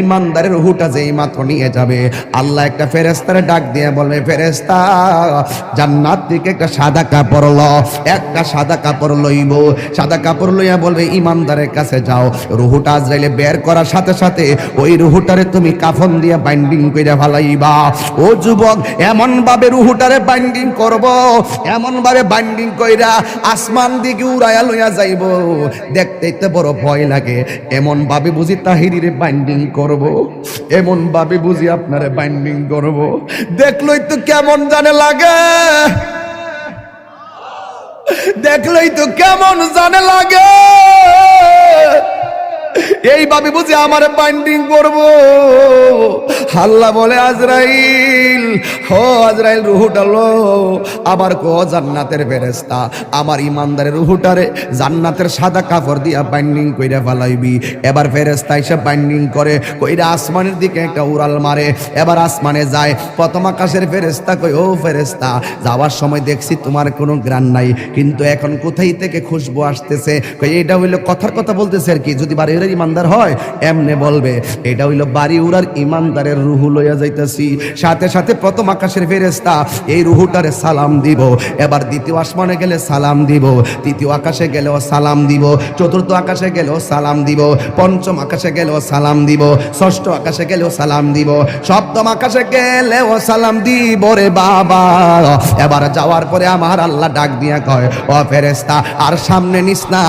ইমানদারের রুহুটা যেই মাত্র নিয়ে যাবে। আল্লাহ একটা ফেরেস্তারে ডাক দিয়ে বলবে ফেরেস্তা জান্নাত থেকে একটা সাদা কাপড় ল, একটা সাদা কাপড় লইব। সাদা কাপড় লইয়া বলবে, ইমানদারের কাছে যাও। রুহুটা আজরাইলে বের করার সাথে সাথে ওই রুহুটারে তুমি কাফন দিয়ে বাইন্ডিং করে ভালাইবা ও যুবক এমন ভাবে রুহুটারে বাইন্ডিং করব এমন ভাবে বাইন্ডিং কইরা আসমান দিকে উড়াইয়া লইয়া যাইব। দেখতেই তো বড় ভয় লাগে। এমন ভাবে বুঝি তাহিরিরে বাইন্ডিং করব? এমন ভাবে বুঝি আপনারে বাইন্ডিং করব। দেখলই তো কেমন জানে লাগে। দেখলেই তো কেমন জানে লাগে। এইভাবে বুঝে আমার বাইন্ডিং করব। হাল্লা বলে, আজরাইল, হো আজরাইল, রুহুটা লো। আবার কো, জান্নাতের ফেরেস্তা আমার ইমানদারের রুহুটারে জান্নাতের সাদা কাপড় দিয়া বাইন্ডিং কইরা ফেলাইবি। এবার ফেরেস্তা এসে বাইন্ডিং করে, কইরা আসমানের দিকে একটা উড়াল মারে। এবার আসমানে যায়, প্রথম আকাশের ফেরেস্তা কই ও ফেরেস্তা যাওয়ার সময় দেখছি তোমার কোনো গ্রান নাই। কিন্তু এখন কোথায় থেকে খুশবু আসতেছে? কই এটা হইল কথার কথা বলতেছে আর কি। যদি বাড়ি উড়ার ইমানদার হয়, এমনে বলবে, এটা হইল বাড়ি উড়ার ইমানদারের রুহু লইয়া যাইতেছি। সাথে সাথে প্রথম আকাশের ফেরেস্তা এই রুহুটারে সালাম দিব। এবার দ্বিতীয় আসমানে গেলে সালাম দিব, তৃতীয় আকাশে গেলেও সালাম দিব, চতুর্থ আকাশে গেলেও সালাম দিব, পঞ্চম আকাশে গেলেও সালাম দিব, ষষ্ঠ আকাশে গেলেও সালাম দিব, সপ্তম আকাশে গেলেও সালাম দিব রে বাবা। এবার যাওয়ার পরে আমার আল্লাহ ডাক দিয়া কয়, ও ফেরেস্তা আর সামনে নিস না।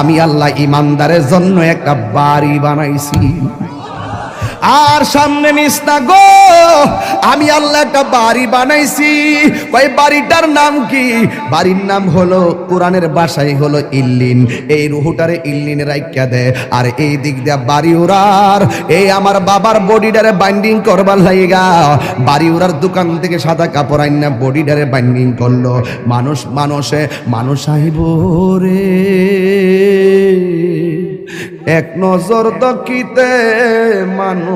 আমি আল্লাহ ইমানদারের জন্য একটা বাড়ি বানাইছি। আর সামনে নিস না গো। আমি আল্লাহ একটা বাড়ি বানাইছি। ওই বাড়িটার নাম কি? বাড়ির নাম হলো, কোরআনের বাসাই হলো ইল্লিন। এই রুহুটারে ইল্লিন রাইকা দে। আর এই দিক দিয়া বাড়ি উড়ার। এই আমার বাবার বডিটারে বাইন্ডিং করবার লাইগা। বাড়ি উড়ার দোকান থেকে সাদা কাপড় আইনা বডিটারে বাইন্ডিং করল। মানুষ মানুষে, মানুষ আইব রে। এক নজর দকিতে মানুষ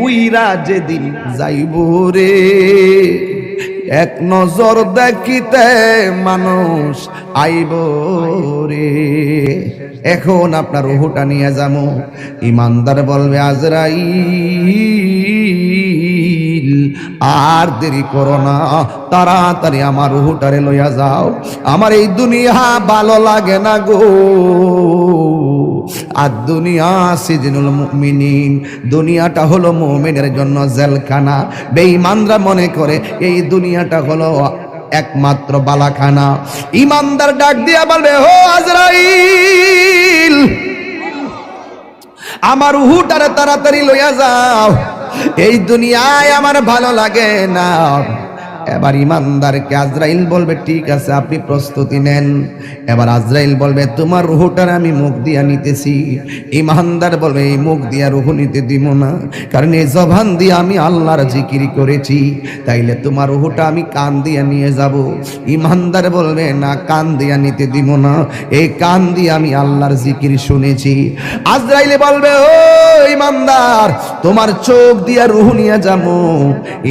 উইরা যেদিন যাইব রে, এক নজর দেখিতে মানুষ আইব রে। এখন আপনার রুহুটা নিয়ে যাব ইমানদার বলবে আজরাই আর দেরি করো না, তাড়াতাড়ি আমার রুহুটারে লইয়া যাও। আমার এই দুনিয়া ভালো লাগে না গো। আর দুনিয়া সিজনুল মুমিনিন। দুনিয়াটা হলো মুমিনের জন্য জেলখানা। বেঈমানরা মনে করে এই দুনিয়াটা হলো একমাত্র বালাখানা। ইমানদার ডাক দিয়া বলবে হো আজরাইল, আমার উহুটারে তাড়াতাড়ি লইয়া যাও। এই দুনিয়ায় আমার ভালো লাগে না। এবার ইমানদারকে আজরাইল বলবে, ঠিক আছে, আপনি প্রস্তুতি নেন। এবার আজরাইল বলবে, তোমার রুহুটার আমি মুখ দিয়া নিতেছি। ইমানদার বলবে, এই মুখ দিয়া রুহু নিতে দিব না, কারণ এই জবান দিয়ে আমি আল্লাহর জিকিরি করেছি। তাইলে তোমার রুহুটা আমি কান দিয়া নিয়ে যাব। ইমানদার বলবে, না, কান দিয়া নিতে দিব না, এই কান দিয়ে আমি আল্লাহর জিকির শুনেছি। আজরাইলে বলবে, ও ইমানদার, তোমার চোখ দিয়া রুহু নিয়ে যাব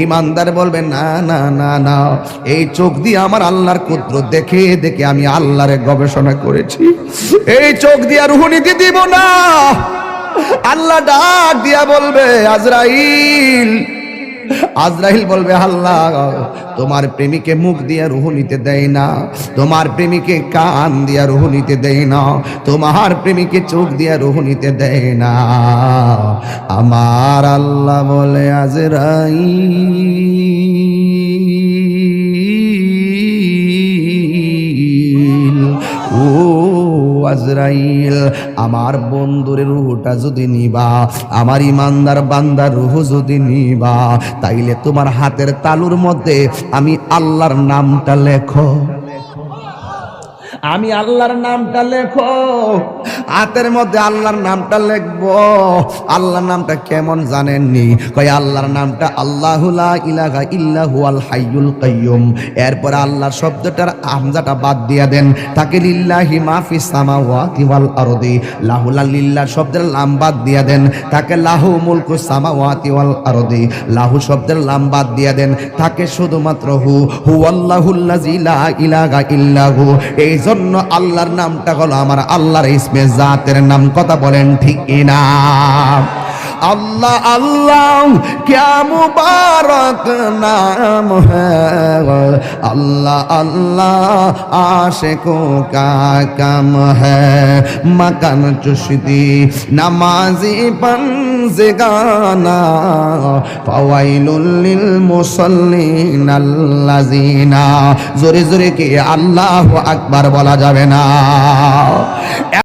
ইমানদার বলবে, না না না না না। এই চোখ দিয়ে আমার আল্লাহর কুদ্র দেখে দেখে আমি আল্লাহরে গবেষণা করেছি। এই চোখ দিয়ে রুহু নিতে দিব না। আল্লাহ ডাক দিয়া বলবে, আজরাইল আজরাইল বলবে, আল্লাহ, তোমার প্রেমিকে মুখ দিয়া রুহু নিতে দেয় না। তোমার প্রেমিকে কান দিয়া রুহু নিতে দেয় না। তোমার প্রেমিকে চোখ দিয়া রুহু নিতে দেয় না। আমার আল্লাহ বলে, আজরাইল ও আজরাইল, আমার বন্ধুরের রুহটা যদি নিবা, আমার ইমানদার বান্দার রুহ যদি নিবা, তাইলে তোমার হাতের তালুর মধ্যে আমি আল্লাহর নামটা লেখো। আমি আল্লাহর নামটা লেখো। হাতের মধ্যে আল্লাহর নামটা লিখব। আল্লাহর নামটা কেমন জানেননি? কই আল্লাহর নামটা আল্লাহুলা ইলাহা ইল্লাহু আল হাইয়ুল কাইয়ুম। এরপর আল্লাহর শব্দটার আমজাটা বাদ দিয়ে দেন। তাকে লিল্লাহি মাফি সামাওয়াতি ওয়াল আরদি। লাহুলা লিল্লাহ শব্দের লাম বাদ দিয়া দেন। তাকে লাহু মুলকু সামাওয়াতি ওয়াল আরদি। লাহু শব্দের লাম বাদ দিয়া দেন। তাকে শুধুমাত্র হু। হু আল্লাহুল্লাজি লা ইলাহা ইল্লাহু এই জন্য আল্লাহর নামটা হলো আমার আল্লাহর ইসমে জাতের নাম কথা বলেন ঠিক না আল্লাহ আল্লাহ, ক্যা মুবারক নাম আল্লাহ আল্লাহ, আশিকো কা কাম হকান চুষদি নামাজি পঞ্জগানা, ফাওয়াইলুল মুসল্লিন আল্লাযিনা। জোরে জোরে কি আল্লাহ আকবার বলা যাবে না।